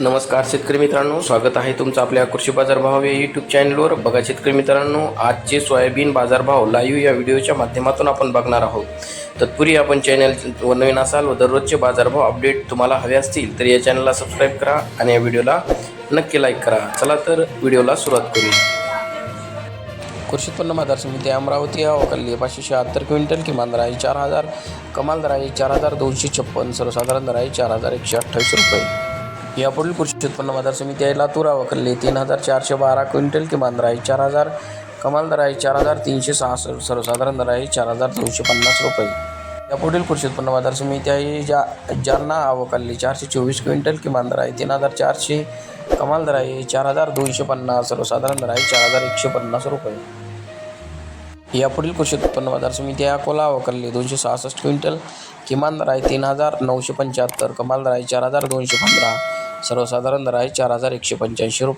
नमस्कार शेतकरी मित्रांनो स्वागत आहे तुमचं आपल्या कृषी बाजारभाव या यूट्यूब चॅनलवर बघा शेतकरी मित्रांनो आजचे सोयाबीन बाजारभाव लाईव्ह या व्हिडिओच्या माध्यमातून आपण बघणार आहोत. तत्पूर्वी आपण चॅनल व नवीन असाल व दररोजचे बाजारभाव अपडेट तुम्हाला हवे असतील तर या चॅनलला सबस्क्राईब करा आणि या व्हिडिओला नक्की लाईक करा. चला तर व्हिडिओला सुरुवात करूया कृषी उत्पन्न बाजार समिती अमरावती अवकल्ली पाचशे शहात्तर क्विंटल किमान दर आहे चार हजार कमाल दर आहे चार हजार दोनशे छप्पन सर्वसाधारण दर आहे चार हजार एकशे अठ्ठावीस रुपये. यापुढील कृषी उत्पन्न बाजार समिती आहे लातूर अवकल्ली तीन हजार चारशे बारा क्विंटल किमान दर आहे चार हजार कमाल दर आहे चार हजार तीनशे सहासष्ट सर्वसाधारण दर आहे चार हजार दोनशे पन्नास रुपये. यापुढील कृषी उत्पन्न बाजार समिती आहे जा जालना अवकल्ली चारशे चोवीस क्विंटल किमान दर आहे तीन हजार चारशे कमाल दर आहे चार हजार दोनशे पन्नास सर्वसाधारण दर आहे चार हजार एकशे पन्नास रुपये. यापुढील कृषी उत्पन्न बाजार समिती आहे अकोला अवकल्ली दोनशे सहासष्ट क्विंटल किमान दर आहे तीन हजार नऊशे पंच्याहत्तर कमाल दर आहे चार हजार दोनशे पंधरा. सर्वसाधारण दर आहे चार हजार एकशे पंच्याऐंशी रुपये.